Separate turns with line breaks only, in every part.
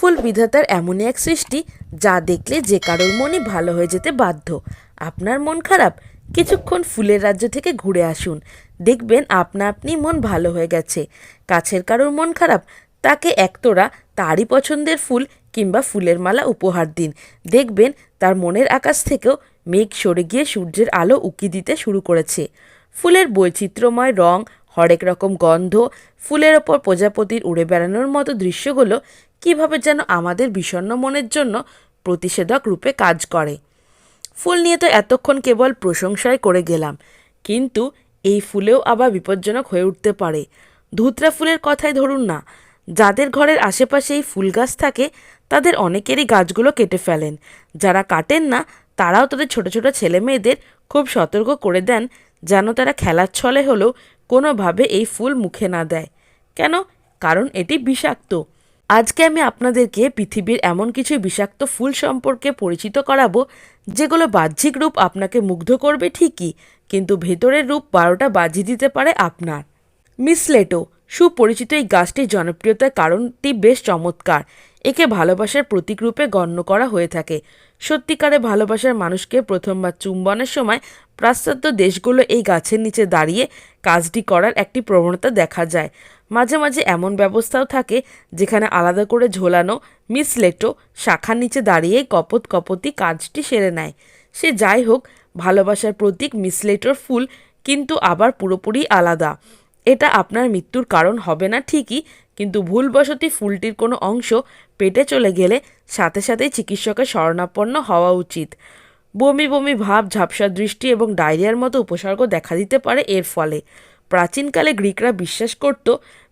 ফুল বিধাতার এমনই এক সৃষ্টি যা দেখলে যে কারোর মনই ভালো হয়ে যেতে বাধ্য। আপনার মন খারাপ? কিছুক্ষণ ফুলের রাজ্য থেকে ঘুরে আসুন। দেখবেন আপনা আপনি মন ভালো হয়ে গেছে। কাছের কারোর মন খারাপ? তাকে একতোরা তারই পছন্দের ফুল কিংবা ফুলের মালা উপহার দিন। দেখবেন তার মনের আকাশ থেকেও মেঘ সরে গিয়ে সূর্যের আলো উকি দিতে শুরু করেছে। ফুলের বৈচিত্র্যময় রং হরেক রকম গন্ধ, ফুলের ওপর প্রজাপতির উড়ে বেড়ানোর মতো দৃশ্যগুলো কীভাবে যেন আমাদের বিষণ্ণ মনের জন্য প্রতিষেধক রূপে কাজ করে। ফুল নিয়ে তো এতক্ষণ কেবল প্রশংসাই করে গেলাম, কিন্তু এই ফুলেও আবার বিপজ্জনক হয়ে উঠতে পারে। ধুতরা ফুলের কথাই ধরুন না, যাদের ঘরের আশেপাশে এই ফুল গাছ থাকে, তাদের অনেকেরই গাছগুলো কেটে ফেলেন। যারা কাটেন না, তারাও তাদের ছোট ছোট ছেলে মেয়েদের খুব সতর্ক করে দেন, যেন তারা খেলার ছলে হলেও কোনোভাবে এই ফুল মুখে না দেয়। কেন? কারণ এটি বিষাক্ত। আজকে আমি আপনাদেরকে পৃথিবীর এমন কিছু বিষাক্ত ফুল সম্পর্কে পরিচিত করাবো, যেগুলো বাহ্যিক রূপ আপনাকে মুগ্ধ করবে ঠিকই, কিন্তু ভেতরের রূপ বারোটা বাজিয়ে দিতে পারে আপনার। মিসলেটো, সুপরিচিত এই গাছটির জনপ্রিয়তার কারণটি বেশ চমৎকার। একে ভালোবাসার প্রতীক রূপে গণ্য করা হয়ে থাকে। সত্যিকারে ভালোবাসার মানুষকে প্রথমবার চুম্বনের সময় পাশ্চাত্য দেশগুলো এই গাছের নিচে দাঁড়িয়ে কাজটি করার একটি প্রবণতা দেখা যায়। মাঝে মাঝে এমন ব্যবস্থাও থাকে যেখানে আলাদা করে ঝোলানো মিসলেটো শাখার নিচে দাঁড়িয়ে কপত কপতি কাজটি সেরে নেয়। সে যাই হোক, ভালোবাসার প্রতীক মিসলেটোর ফুল কিন্তু আবার পুরোপুরি আলাদা। এটা আপনার মৃত্যুর কারণ হবে না ঠিকই, কিন্তু ভুলবশতি ফুলটির কোনো অংশ পেটে চলে গেলে সাথে সাথেই চিকিৎসকের শরণাপন্ন হওয়া উচিত। বমি বমি ভাব, ঝাপসা দৃষ্টি এবং ডায়রিয়ার মতো উপসর্গ দেখা দিতে পারে এর ফলে। প্রাচীনকালে গ্রিকরা বিশ্বাস করত,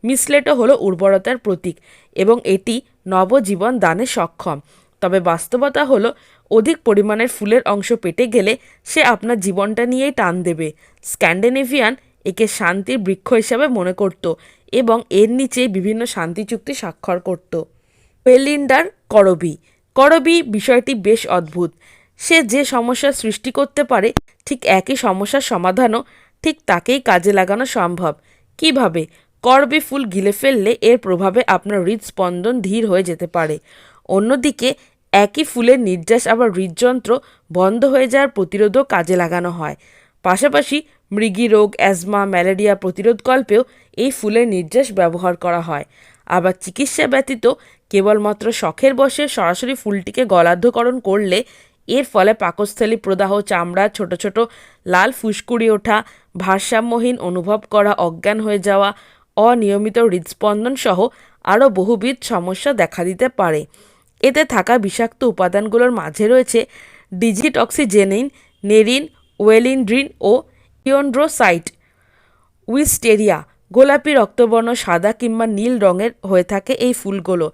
মিসলেটো হলো উর্বরতার প্রতীক এবং এটি নবজীবন দানে সক্ষম। তবে বাস্তবতা হলো, অধিক পরিমাণের ফুলের অংশ পেটে গেলে সে আপনার জীবনটা নিয়েই টান দেবে। স্ক্যান্ডিনেভিয়ান একে শান্তির বৃক্ষ হিসাবে মনে করত এবং এর নিচে বিভিন্ন শান্তি চুক্তি স্বাক্ষর করত। পেলিন্ডার করবি। করবি বিষয়টি বেশ অদ্ভুত। সে যে সমস্যার সৃষ্টি করতে পারে, ঠিক একই সমস্যার সমাধানও ঠিক তাকেই কাজে লাগানো সম্ভব। কীভাবে? করবি ফুল গিলে ফেললে এর প্রভাবে আপনার হৃদস্পন্দন ধীর হয়ে যেতে পারে। অন্যদিকে, একই ফুলের নির্যাস আবার হৃদযন্ত্র বন্ধ হয়ে যাওয়ার প্রতিরোধও কাজে লাগানো হয়। পাশাপাশি, মৃগী রোগ, অ্যাজমা, ম্যালেরিয়া প্রতিরোধকল্পেও এই ফুলের নির্যাস ব্যবহার করা হয়। আবার চিকিৎসা ব্যতীত কেবলমাত্র শখের বসে সরাসরি ফুলটিকে গলাধ্যকরণ করলে এর ফলে পাকস্থলী প্রদাহ, চামড়া, ছোট ছোট লাল ফুসকুড়ি ওঠা, ভারসাম্যহীন অনুভব করা, অজ্ঞান হয়ে যাওয়া, অনিয়মিত হৃদস্পন্দন সহ আরও বহুবিধ সমস্যা দেখা দিতে পারে। এতে থাকা বিষাক্ত উপাদানগুলোর মাঝে রয়েছে ডিজিটক্সিজেনিন, নেরিন, ওয়েলিনড্রিন ও ইয়ন্ড্রোসাইট উইস্টেরিয়া গোলাপি রক্তবর্ণ, সাদা কিংবা নীল রঙের হয়ে থাকে এই ফুলগুলো।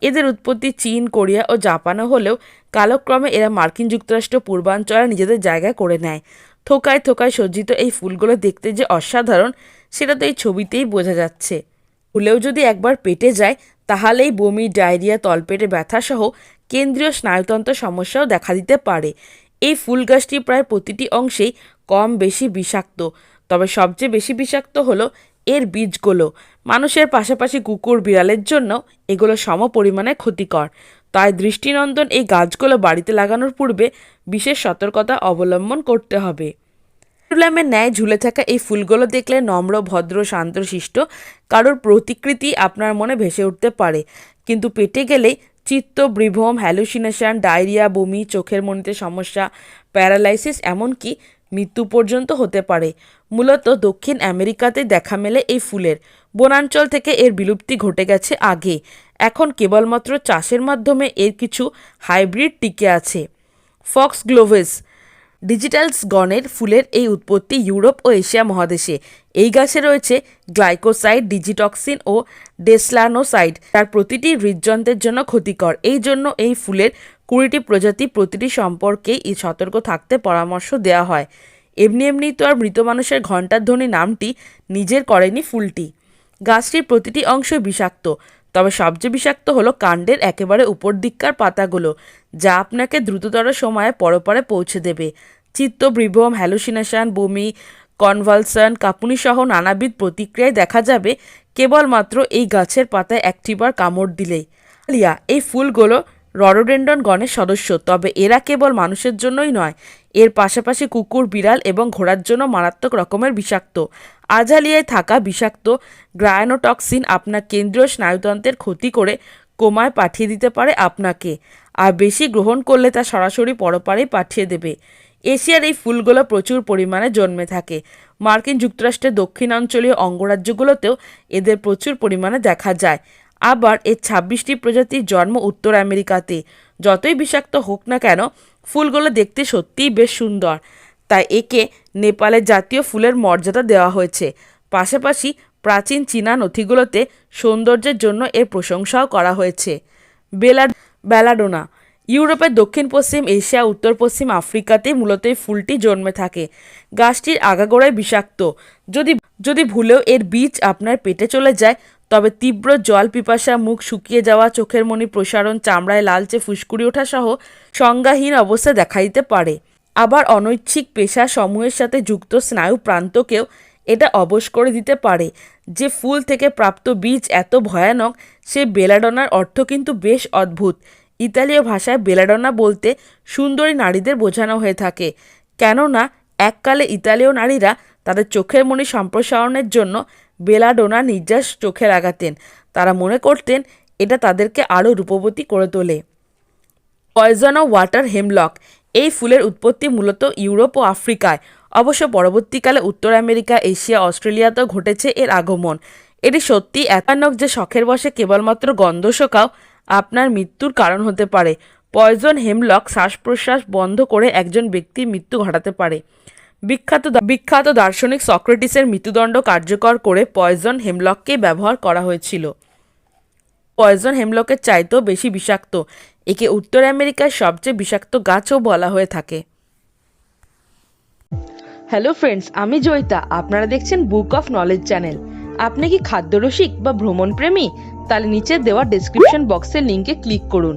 এদের উৎপত্তি চীন, কোরিয়া ও জাপানে হলেও কালক্রমে এরা মার্কিন যুক্তরাষ্ট্র, পূর্বাঞ্চলে নিজেদের জায়গা করে নেয়। থোকায় থোকায় সজ্জিত এই ফুলগুলো দেখতে যে অসাধারণ, সেটা তো এই ছবিতেই বোঝা যাচ্ছে। ফুলেও যদি একবার পেটে যায়, তাহলেই বমি, ডায়রিয়া, তলপেটে ব্যথা সহ কেন্দ্রীয় স্নায়ুতন্ত্র সমস্যাও দেখা দিতে পারে। এই ফুল গাছটি প্রায় প্রতিটি অংশেই কম বেশি বিষাক্ত। তবে সবচেয়ে বেশি বিষাক্ত হলো এর বীজগুলো মানুষের পাশাপাশি কুকুর বিড়ালের জন্য এগুলো সম পরিমাণে ক্ষতিকর। তাই দৃষ্টিনন্দন এই গাছগুলো বাড়িতে লাগানোর পূর্বে বিশেষ সতর্কতা অবলম্বন করতে হবে। পেন্ডুলামের ন্যায় ঝুলে থাকা এই ফুলগুলো দেখলে নম্র, ভদ্র, শান্তশিষ্ট কারোর প্রতিকৃতি আপনার মনে ভেসে উঠতে পারে। কিন্তু পেটে গেলে চিত্ত বিভ্রম হ্যালুসিনেশন ডায়রিয়া বমি, চোখের মনিতে সমস্যা প্যারালাইসিস এমনকি মৃত্যু পর্যন্ত হতে পারে। মূলত দক্ষিণ আমেরিকাতে দেখা মেলে এই ফুলের। বনাঞ্চল থেকে এর বিলুপ্তি ঘটে গেছে আগে। এখন কেবলমাত্র চাষের মাধ্যমে এর কিছু হাইব্রিড টিকে আছে। ফক্স গ্লোভেস ডিজিটালস গণের ফুলের এই উৎপত্তি ইউরোপ ও এশিয়া মহাদেশে। এই গাছে রয়েছে গ্লাইকোসাইড, ডিজিটক্সিন ও ডেসলানোসাইড। তার প্রতিটি হৃদযন্ত্রের জন্য ক্ষতিকর। এই জন্য এই ফুলের কুড়িটি প্রজাতি প্রতিটি সম্পর্কেই সতর্ক থাকতে পরামর্শ দেওয়া হয়। এমনি এমনি তো আর মৃত মানুষের ঘণ্টার ধ্বনি নামটি নিজের করেনি ফুলটি। গাছটির প্রতিটি অংশ বিষাক্ত, তবে সবচেয়ে বিষাক্ত হলো কাণ্ডের একেবারে উপর দিককার পাতাগুলো, যা আপনাকে দ্রুততর সময়ে পরপরে পৌঁছে দেবে। চিত্ত বিভ্রম হ্যালুসিনেশন বমি কনভালসন কাঁপুনি সহ নানাবিধ প্রতিক্রিয়ায় দেখা যাবে কেবলমাত্র এই গাছের পাতায় একটিবার কামড় দিলেই। লিয়া এই ফুলগুলো রডোডেন্ডন গণের সদস্য, তবে এরা কেবল মানুষের জন্যই নয়, এর পাশাপাশি কুকুর, বিড়াল এবং ঘোড়ার জন্য মারাত্মক রকমের বিষাক্ত। আজালিয়ায় থাকা বিষাক্ত গ্রায়ানোটক্সিন আপনার কেন্দ্রীয় স্নায়ুতন্ত্রের ক্ষতি করে কোমায় পাঠিয়ে দিতে পারে আপনাকে, আর বেশি গ্রহণ করলে তা সরাসরি পরপারেই পাঠিয়ে দেবে। এশিয়ার এই ফুলগুলো প্রচুর পরিমাণে জন্মে থাকে। মার্কিন যুক্তরাষ্ট্রের দক্ষিণাঞ্চলীয় অঙ্গরাজ্যগুলোতেও এদের প্রচুর পরিমাণে দেখা যায়। আবার এর ছাব্বিশটি প্রজাতির জন্ম উত্তর আমেরিকাতে। যতই বিষাক্ত হোক না কেন, ফুলগুলো দেখতে সত্যিই বেশ সুন্দর। তাই একে নেপালের জাতীয় ফুলের মর্যাদা দেওয়া হয়েছে। পাশাপাশি প্রাচীন চীনা নথিগুলোতে সৌন্দর্যের জন্য এর প্রশংসাও করা হয়েছে। Bella belladonna. ইউরোপের দক্ষিণ পশ্চিম এশিয়া, উত্তর পশ্চিম আফ্রিকাতে মূলত এই ফুলটি জন্মে থাকে। গাছটির আগাগোড়ায় বিষাক্ত। যদি যদি ভুলেও এর বীজ আপনার পেটে চলে যায় তবে তীব্র জল পিপাসা মুখ শুকিয়ে যাওয়া, চোখের মনি প্রসারণ, চামড়ায় লালচে ফুসকুড়ি ওঠা সহ সংজ্ঞাহীন অবস্থা দেখা দিতে পারে। আবার অনৈচ্ছিক পেশা সমূহের সাথে যুক্ত স্নায়ু প্রান্তকেও এটা অবশ করে দিতে পারে। যে ফুল থেকে প্রাপ্ত বীজ এত ভয়ানক, সে বেলাডোনার অর্থ কিন্তু বেশ অদ্ভুত। ইতালীয় ভাষায় বেলাডোনা বলতে সুন্দরী নারীদের বোঝানো হয়ে থাকে। কেননা, এককালে ইতালীয় নারীরা তাদের চোখের মণি সম্প্রসারণের জন্য বেলাডোনা নির্যাস চোখে লাগাতেন। তারা মনে করতেন এটা তাদেরকে আরও রূপবতী করে তোলে। পয়জন ও ওয়াটার হেমলক এই ফুলের উৎপত্তি মূলত ইউরোপ ও আফ্রিকায়। অবশ্য পরবর্তীকালে উত্তর আমেরিকা, এশিয়া, অস্ট্রেলিয়াতেও ঘটেছে এর আগমন। এটি সত্যি একানক যে শখের বসে কেবলমাত্র গন্ধ শোকাও আপনার মৃত্যুর কারণ হতে পারে। পয়জন হেমলক শ্বাস প্রশ্বাস বন্ধ করে একজন ব্যক্তির মৃত্যু ঘটাতে পারে। বিখ্যাত বিখ্যাত দার্শনিক সক্রেটিসের মৃত্যুদণ্ড কার্যকর করে পয়জন হেমলককে ব্যবহার করা হয়েছিল। পয়জন হেমলকের চাইতেও বেশি বিষাক্ত। একে উত্তর আমেরিকার সবচেয়ে বিষাক্ত গাছও বলা হয়ে থাকে। হ্যালো ফ্রেন্ডস আমি জয়িতা। আপনারা দেখছেন বুক অফ নলেজ চ্যানেল আপনি কি খাদ্যরসিক বা ভ্রমণ প্রেমী তাহলে নিচে দেওয়া ডেসক্রিপশন বক্সের লিঙ্কে ক্লিক করুন।